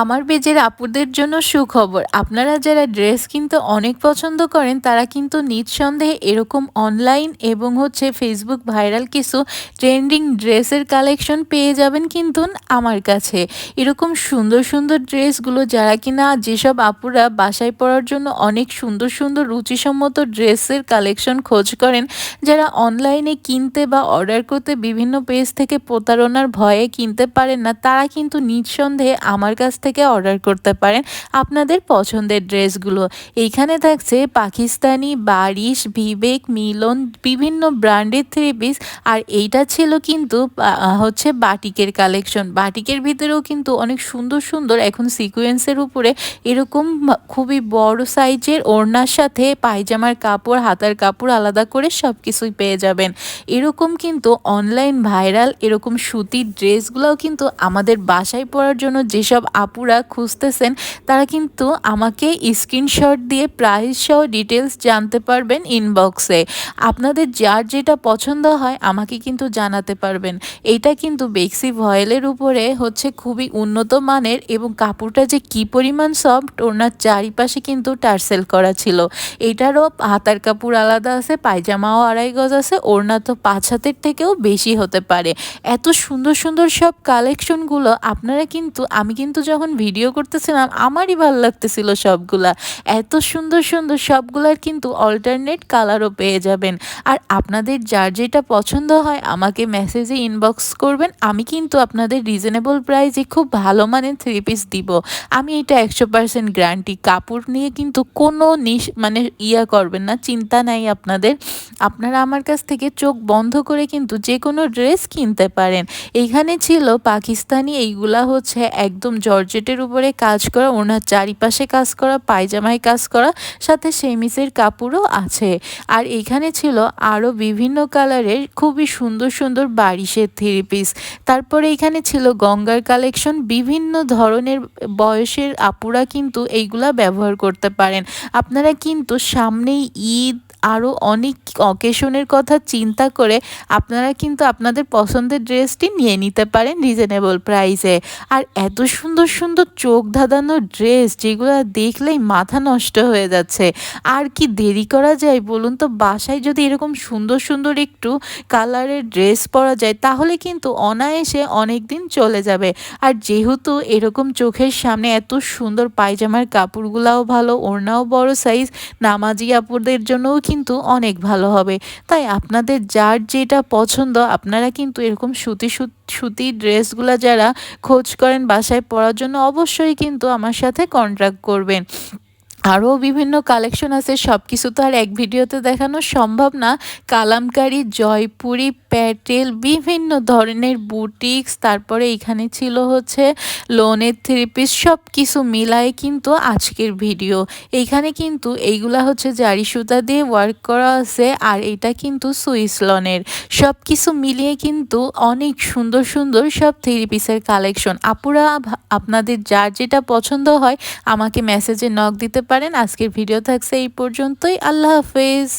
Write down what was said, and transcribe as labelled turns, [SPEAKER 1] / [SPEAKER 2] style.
[SPEAKER 1] আমার পেজের আপুদের জন্য সুখবর। আপনারা যারা ড্রেস কিনতে অনেক পছন্দ করেন, তারা কিন্তু নিঃসন্দেহে এরকম অনলাইন এবং হচ্ছে ফেসবুক ভাইরাল কিছু ট্রেন্ডিং ড্রেসের কালেকশন পেয়ে যাবেন কিন্তু আমার কাছে। এরকম সুন্দর সুন্দর ড্রেসগুলো যারা কিনা যেসব আপুরা বাসায় পরার জন্য অনেক সুন্দর সুন্দর রুচিসম্মত ড্রেসের কালেকশন খোঁজ করেন, যারা অনলাইনে কিনতে বা অর্ডার করতে বিভিন্ন পেজ থেকে প্রতারণার ভয়ে কিনতে পারেন না, তারা কিন্তু নিঃসন্দেহে আমার কাছ থেকে অর্ডার করতে পারেন আপনাদের পছন্দের ড্রেসগুলো। এইখানে থাকছে পাকিস্তানি, বারিশ, বিবেক, মিলন, বিভিন্ন ব্র্যান্ডের থ্রি পিস। আর এইটা ছিল কিন্তু হচ্ছে বাটিকের কালেকশন। বাটিকের ভিতরেও কিন্তু অনেক সুন্দর সুন্দর এখন সিকুয়েন্সের উপরে এরকম খুবই বড় সাইজের ওড়নার সাথে পায়জামার কাপড়, হাতার কাপড় আলাদা করে সব কিছুই পেয়ে যাবেন। এরকম কিন্তু অনলাইন ভাইরাল এরকম সুতির ড্রেসগুলোও কিন্তু আমাদের বাসায় পরার জন্য যেসব আপুরা খুঁজতেছেন, তারা কিন্তু আমাকে স্ক্রিনশট দিয়ে প্রাইস সহ ডিটেলস জানতে পারবেন ইনবক্সে আপনাদের যার যেটা পছন্দ হয়, আমাকে কিন্তু জানাতে পারবেন। এটা কিন্তু বেক্সি ভয়েলের উপরে হচ্ছে খুবই উন্নত মানের এবং কাপড়টা যে কি পরিমাণ সফট ওনার চারিপাশে কিন্তু টার্সেল করা ছিল। এটারও হাতার কাপড় আলাদা আছে, পায়জামাও আড়াই গজ আছে, ওড়না তো পাঁচ হাতের থেকেও বেশি হতে পারে। এত সুন্দর সুন্দর সব কালেকশনগুলো আপনারা কিন্তু, আমি কিন্তু যখন ভিডিও করতেছিলাম, আমারই ভালো লাগতেছিল সবগুলা। এত সুন্দর সুন্দর সবগুলার কিন্তু অল্টারনেট কালারও পেয়ে যাবেন। আর আপনাদের যার যেটা পছন্দ হয়, আমাকে মেসেজে ইনবক্স করবেন। আমি কিন্তু আপনাদের রিজনেবল প্রাইসে খুব ভালো মানের থ্রি পিস দিব। আমি এটা একশো পার্সেন্ট গ্যারান্টি কাপড় নিয়ে কিন্তু কোনো নিশ মানে ইয়া করবেন না, চিন্তা নাই আপনাদের। আপনারা আমার কাছ থেকে চোখ বন্ধ করে কিন্তু যে কোনো ড্রেস কিনতে পারেন। এইখানে ছিল পাকিস্তানি, এইগুলা হচ্ছে একদম জর্জ জর্জেটের উপরে কাজ করা, ওনার চারিপাশে কাজ করা, পায়জামায় কাজ করা, সাথে সেমিসের কাপড়ও আছে। আর এখানে ছিল আরও বিভিন্ন কালারের খুবই সুন্দর সুন্দর বারিশের থ্রি পিস। তারপরে এখানে ছিল গঙ্গার কালেকশন, বিভিন্ন ধরনের বয়সের আপুরা কিন্তু এইগুলা ব্যবহার করতে পারেন। আপনারা কিন্তু সামনেই ঈদ আরও অনেক অকেশনের কথা চিন্তা করে আপনারা কিন্তু আপনাদের পছন্দের ড্রেসটি নিয়ে নিতে পারেন রিজনেবল প্রাইসে আর এত সুন্দর সুন্দর চোখ ধাঁধানো ড্রেস যেগুলো দেখলেই মাথা নষ্ট হয়ে যাচ্ছে। আর কি দেরি করা যায় বলুন তো? বাসায় যদি এরকম সুন্দর সুন্দর একটু কালারের ড্রেস পরা যায় তাহলে কিন্তু অনায়াসে অনেক দিন চলে যাবে। আর যেহেতু এরকম চোখের সামনে এত সুন্দর পায়জামার কাপড়গুলাও ভালো, ওড়নাও বড় সাইজ নামাজি আপুরদের জন্যও কিন্তু অনেক ভালো হবে। তাই আপনাদের যার যেটা পছন্দ, আপনারা কিন্তু এরকম সুতি সুতি ড্রেসগুলো যারা খোঁজ করেন বাসায় পরার জন্য অবশ্যই কিন্তু আমার সাথে কন্ট্রাক্ট করবেন। আরও বিভিন্ন কালেকশন আছে সব কিছু তো আর এক ভিডিওতে দেখানো সম্ভব না। কালামকারি, জয়পুরি, প্যাটেল, বিভিন্ন ধরনের বুটিক্স তারপরে এখানে ছিল হচ্ছে লোনের থ্রি পিস সব কিছু মিলায় কিন্তু আজকের ভিডিও। এইখানে কিন্তু এইগুলা হচ্ছে জারি সুতা দিয়ে ওয়ার্ক করা আছে, আর এটা কিন্তু সুইস লনের সব কিছু মিলিয়ে কিন্তু অনেক সুন্দর সুন্দর সব থ্রি পিসের কালেকশন আপুরা, আপনাদের যার যেটা পছন্দ হয়, আমাকে মেসেজে নক দিতে পারেন। আজকের ভিডিও থাকছে এই পর্যন্তই। আল্লাহ হাফেজ।